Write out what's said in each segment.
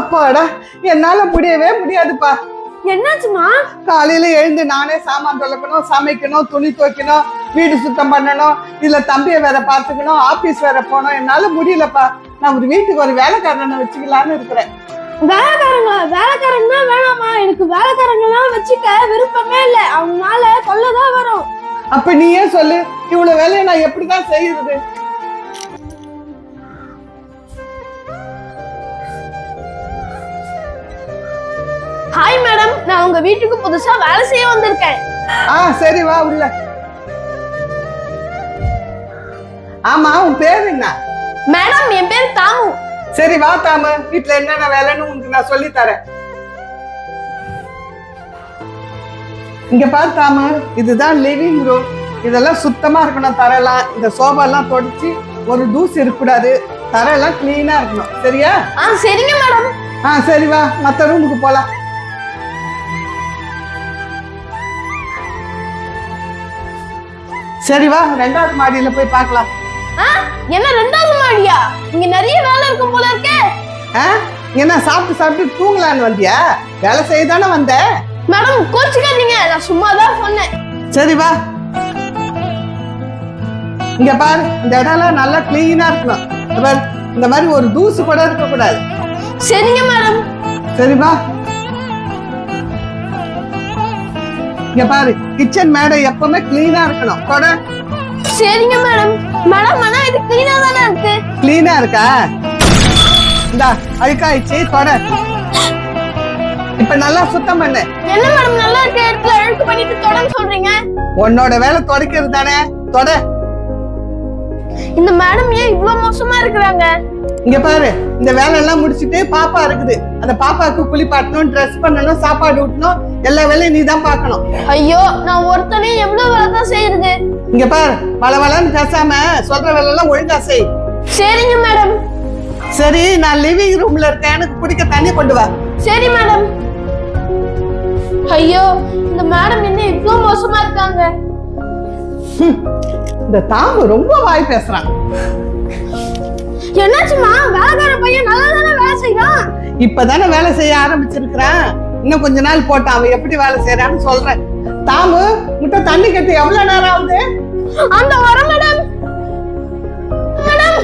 அப்பாடா என்னால முடியவே முடியாதுப்பா. என்னாச்சுமா? காலையில எழுந்து நானே சாமான் தொலைக்கணும் சமைக்கணும் துணி துவைக்கணும் வீடு சுத்தம் பண்ணணும் இதுல தம்பியை வேற பாத்துக்கணும் ஆபீஸ் வேற போகணும் என்னால முடியலப்பா. நான் ஒரு வீட்டுக்கு ஒரு வேலைக்காரனை வச்சுக்கலான்னு இருக்கிறேன். வேலைக்காரங்களா? வேலைக்காரங்க வேணாமா எனக்கு வேலைக்காரங்கலாம் வச்சுக்க விருப்பமே இல்ல. அவங்களால கொள்ளதான் வரும். அப்ப நீயே சொல்லு இவ்வளவு வேலையை நான் எப்படிதான் செய்யறது? உங்க வீட்டுக்கு புதுசா வேலை செய்ய வந்திருக்கேன். ஆ சரி வா உள்ள. ஆமா உன் பேர் என்ன? மேடம் என் பேர் தாமு. சரி வா தாமு. வீட்டுல என்னென்ன வேலைன்னு உனக்கு நான் சொல்லி தரேன். இங்க பாரு தாமு. இதுதான் லிவிங் ரூம் இதெல்லாம் சுத்தமா இருக்கணும் தரெல்லாம் இந்த சோஃபாலாம் தொடச்சி ஒரு தூசி இருக்கக்கூடாது. தரெல்லாம் கிளீனா இருக்கணும். சரியா? ஆ சரிங்க மேடம். ஆ சரி வா. மத்த ரூமுக்கு போலாம். சரி வா ரெண்டாவது மாடியில போய் பார்க்கலாம். என்ன ரெண்டாவது மாடியா? இங்க நிறைய வேலை இருக்கும் போல இருக்கே. என்ன சாப்பிட்டு சாப்பிட்டு தூங்கலான்னு வந்தியா? வேலை செய்ய தானே வந்த? மேடம் கோச்சுக்காதீங்க. நான் சும்மா தான் சொன்னேன். சரி வா. இங்க பாரு இந்த இடம்லாம் நல்லா கிளீனா இருக்கணும். இந்த மாதிரி ஒரு தூசு கூட இருக்க கூடாது சரிங்க மேடம். சரி வா இங்க பாரு கிச்சன் மேடை எப்பவுமே கிளீனா இருக்கணும். கூட. சரிங்க மேடம். மேடம் ஆனா இது கிளீனா தானே இருக்கு? கிளீனா இருக்கா? இந்தா அழுக்காயிடுச்சு தொட இப்ப நல்லா சுத்தம் பண்ணு. என்ன மேடம் நல்லா இருக்க? இடத்துல அழுக்கு பண்ணிட்டு தொடன்னு சொல்றீங்க. உன்னோட வேலை துடைக்கிறது தானே? தொட. இந்த மேடம் ஏன் இவ்ளோ மோசமா இருக்கிறாங்க? இங்க பாரு இந்த வேலை எல்லாம் முடிச்சிட்டு பாப்பா இருக்குது. அந்த பாப்பாக்கு குளிப்பாட்டணும் ட்ரெஸ் பண்ணணும் சாப்பாடு ஊட்டணும் எல்லா வேலையும் நீ தான் பார்க்கணும். ஐயோ நான் ஒருத்தனே எவ்வளவு வேலை தான் செய்யறது? இங்க பாரு வள வளன்னு பேசாம சொல்ற வேலை எல்லாம் ஒழுங்கா செய். சரிங்க மேடம் சரி நான் லிவிங் ரூம்ல இருக்கேன். எனக்கு குடிக்க தண்ணி கொண்டு வா. சரி மேடம் ஐயோ இந்த மேடம் என்ன இவ்ளோ மோசமா இருக்காங்க? இந்த தாம்பு ரொம்ப வாய் பேசுறான். என்னாச்சுமா வேலைக்கார பையன் நல்லா தானே வேலை செய்யறான் இப்பதானே வேலை செய்ய ஆரம்பிச்சிருக்கிறான். இன்னும் கொஞ்ச நாள் போட்டான் அவன் எப்படி வேலை செய்யறான்னு சொல்றேன். தாமு முட்டை தண்ணி கட்டி எவ்வளவு நேரம் ஆகுது? அந்த வர மேடம். மேடம்!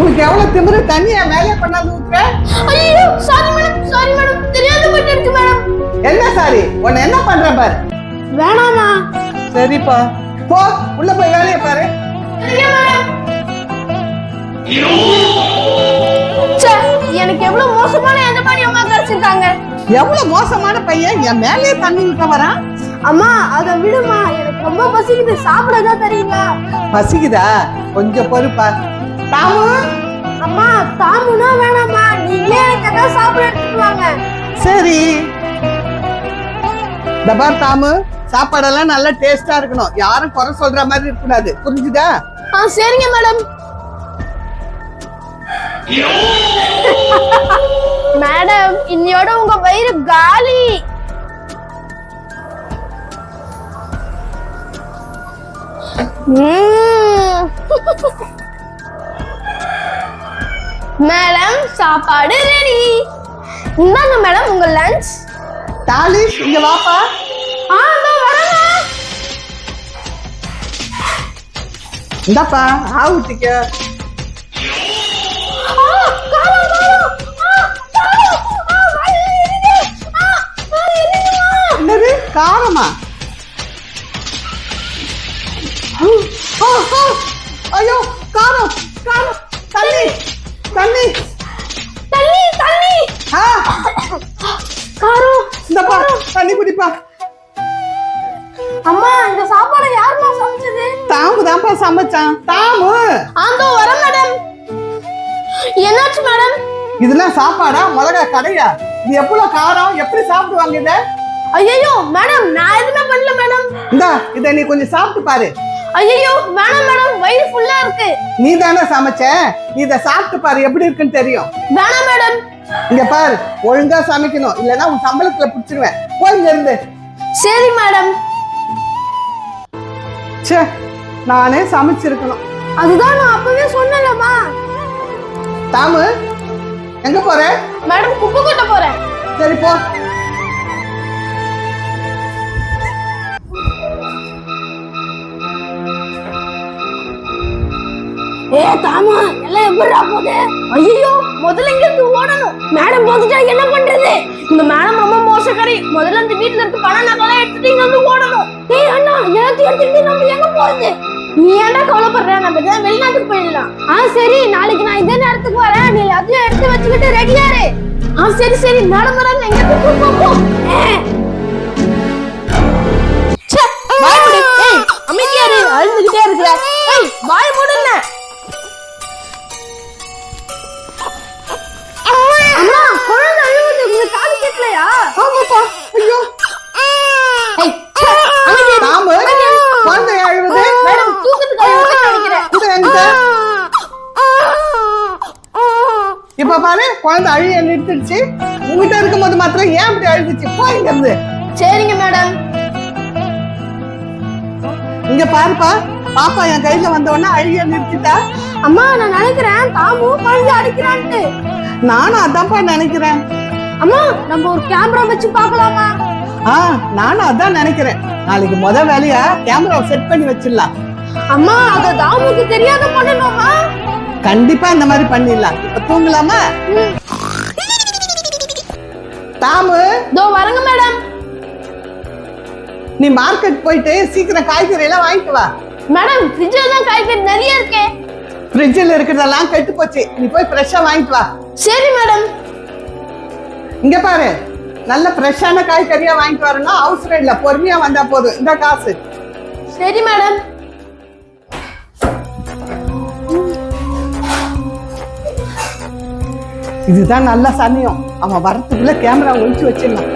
உனக்கு எவ்வளவு திமிரு தண்ணிய மேலே பண்ணாது ஊத்துற? ஐயோ சாரி மேடம் சாரி மேடம். தெரியாத போயிட்டு மேடம். என்ன சாரி உன்னை என்ன பண்ற பாரு? வேணாமா சரிப்பா. போ உள்ள போய் வேலையை பாரு. எனக்கு எவ்வளவு மோசமான எஜமானி அம்மா கிடைச்சிருக்காங்க எவ்வளவு மோசமான பையன்? என் மேலேயே தண்ணி ஊத்த வரான். அம்மா அத விடுமா எனக்கு ரொம்ப பசிக்குது. சாப்பிடதான் தரீங்களா பசிக்குதா? கொஞ்சம் பொறுப்பா. தாமு? அம்மா தாமுனா வேணாம்மா. நீங்களே எனக்கு ஏதாவது சாப்பிட எடுத்துட்டு வாங்க. சரி. இந்த பார் தாமு. சாப்பாடெல்லாம் நல்லா டேஸ்டா இருக்கணும். யாரும் குறை சொல்ற மாதிரி இருக்கக்கூடாது. புரிஞ்சுதா? ஆ சரிங்க மேடம். மேடம் இன்னையோட உங்க வயிறு காலி. மேடம் சாப்பாடு ரெடி. இந்தாங்க மேடம் உங்க லஞ்ச் தாலிஷ் இங்க வாப்பா. ஆ ஆ, ஆ, எரியுதுமா. என்னது? காரமா? ஐயோ காரம் காரம். தண்ணி தண்ணி. தண்ணி தண்ணி காரம் இந்தப்பா தண்ணி குடிப்பா. அம்மா இந்த சாப்பாடு. தான்ப்பா சமைச்சான். தாமு! ஆந்தோ வர மேடம் என்னாச்சு மேடம் இதெல்லாம் சாப்பாடா? மிளகா கடையா? இது எவ்வளவு காரம்? எப்படி சாப்பிடுவாங்க இத? ஐயோ மேடம் நான் எதுவுமே பண்ணல மேடம் இந்தா இத நீ கொஞ்சம் சாப்பிட்டு பாரு. ஐயோ வேணாம் மேடம் வயிறு ஃபுல்லா இருக்கு. நீ தானே சமைச்ச? நீ இத சாப்பிட்டு பாரு எப்படி இருக்குன்னு தெரியும். வேணாம் மேடம் இங்க பாரு ஒழுங்கா சமைக்கணும். இல்லைன்னா உன் சம்பளத்துல பிடிச்சிருவேன். போய் இங்க இருந்து. சரி மேடம் ச்சே. நானே சமைச்சிருக்கணும். அதுதான் நான் அப்பவே சொன்னேன்லம்மா. தாமு எங்க போற? மேடம் குப்பை கொட்ட போறேன். சரி போ. ஏ தாமா எல்லாம் எப்படிடா போகுது? ஐயோ முதல்ல இங்க இருந்து ஓடணும். மேடம் போந்துட்டா என்ன பண்றது? இந்த மேடம் ரொம்ப மோசக்காரி. முதல்ல இந்த வீட்ல இருக்க பணம் நகலாம் எடுத்துட்டு இங்க வந்து ஓடணும். டேய் அண்ணா எல்லாத்தையும் எடுத்துட்டு நம்ம எங்க போறது? நீ ஏன்டா கவலைப்படுற? நம்ம தான் வெளிநாட்டுக்கு போயிடலாம். ஆ சரி. நாளைக்கு நான் இதே நேரத்துக்கு வரேன். நீ எல்லாத்தையும் எடுத்து வச்சுக்கிட்டு ரெடியா இரு. ஆ சரி சரி. மேடம் வராங்க. எங்க போ போ போ. ஏ. ச்சே, வாய் மூடு. ஏய், அமைதியா இரு. அழுதுகிட்டே இருக்கிற. ஏய் வாய் மூடுன்ன அம்மா குழந்தை அழுவுது. உங்களுக்கு காது கேட்கலையா? ஆமாப்பா ஐயோ. பாரு குழந்தை அழுக நிறுத்திடுச்சு. உங்ககிட்ட இருக்கும்போது மாத்திரம் ஏன் இப்படி அழுதுச்சு? போ இங்க இருந்து சரிங்க மேடம். இங்க பாருப்பா பாப்பா என் கையில வந்த உடனே அழுக நிறுத்திட்டா? அம்மா நான் நினைக்கிறேன் தாமு குழந்தை அடிக்கிறான்ட்டு. நானும் அதான்ப்பா நினைக்கிறேன். அம்மா நம்ம ஒரு கேமரா வச்சு பார்க்கலாமா? ஆ நானும் அதான் நினைக்கிறேன். நாளைக்கு முத வேலையா கேமராவை செட் பண்ணி வச்சிடலாம். அம்மா அத தாமுக்கு தெரியாத பண்ணணுமா? கண்டிப்பா இந்த மாதிரி பண்ணிடலாம். இப்ப தூங்கலாமா? தாமு? இதோ வரங்க மேடம். நீ மார்க்கெட் போயிட்டு சீக்கிரம் காய்கறி எல்லாம் வாங்கிட்டு வா. மேடம் ஃப்ரிட்ஜ்ல தான் காய்கறி நிறைய இருக்கே. ஃப்ரிட்ஜில் இருக்கிறதெல்லாம் கெட்டு போச்சு. நீ போய் ஃப்ரெஷ்ஷா வாங்கிட்டு வா. சரி மேடம். இங்க பாரு. நல்ல ஃப்ரெஷ்ஷான காய்கறியா வாங்கிட்டு வரணும். அவசரம் இல்ல பொறுமையா வந்தா போதும். இந்த காசு. சரி மேடம். இதுதான் நல்ல சமயம். அவன் வரத்துக்குள்ள கேமரா ஒழிச்சு வச்சிடலாம்.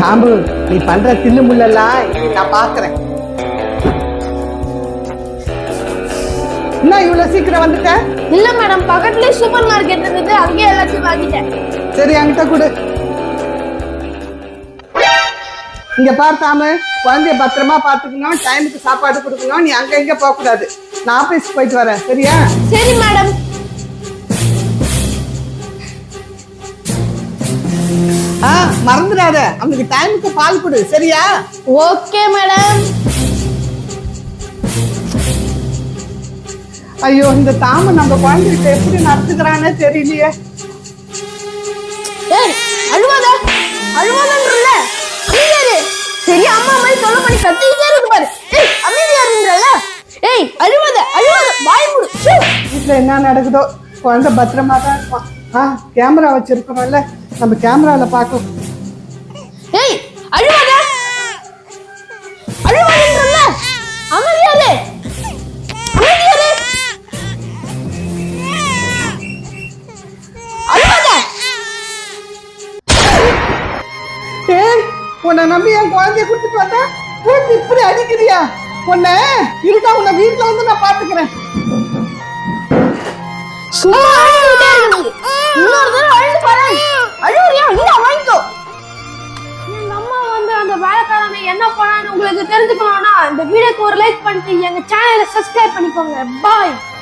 தாம்பு நீ பண்ற தில்லு முள்ளெல்லாம் இனி நான் பாக்குறேன். என்ன இவ்வளவு சீக்கிரம் வந்துட்ட? இல்ல மேடம் பக்கத்துலயே சூப்பர் மார்க்கெட் இருந்தது அங்கேயே எல்லாத்தையும் வாங்கிட்டேன். சரி என்கிட்ட கொடு. இங்க பார் தாமு குழந்தைய பத்திரமா பாத்துக்கணும் டைமுக்கு சாப்பாடு கொடுக்கணும் நீ அங்க இங்க போக கூடாது நான் ஆபீஸ் போயிட்டு வரேன் சரியா? சரி மேடம். ஆ மறந்துடாத. அவனுக்கு டைமுக்கு பால் கொடு சரியா? Okay madam. ஐயோ இந்த தாமு நம்ம குழந்தைகிட்ட எப்படி நடத்துக்கிறானே தெரியலையே. ஏய் அழுவாத. அழுவாதன்றல அமைதியாரு சரி அம்மா மாதிரி சொல்ல பண்ணி கத்திக்கிட்டே இருக்கு பாரு. ஏய் அமைதியாருன்றல ஏய் அழுவாத அழுவாத. வாய் மூடு. வீட்டுல என்ன நடக்குதோ குழந்தை பத்திரமா தான் இருப்பான். ஆ கேமரா வச்சிருக்கிறோம்ல நம்ம கேமரால பார்க்கலாம். ஏய் அழுவாத. நினைக்கிறியா உன்ன இருக்கா உன்னை வீட்டுல வந்து நான் பாத்துக்கிறேன். இன்னொரு தடவை அழுது பாரு. அழுவுறியா வாங்கிக்கோ. எங்க அம்மா வந்து அந்த வேலைக்காரனை என்ன பண்ணான்னு உங்களுக்கு தெரிஞ்சுக்கணும்னா இந்த வீடியோக்கு ஒரு லைக் பண்ணிட்டு எங்க சேனலை சப்ஸ்கிரைப் பண்ணிக்கோங்க. பாய்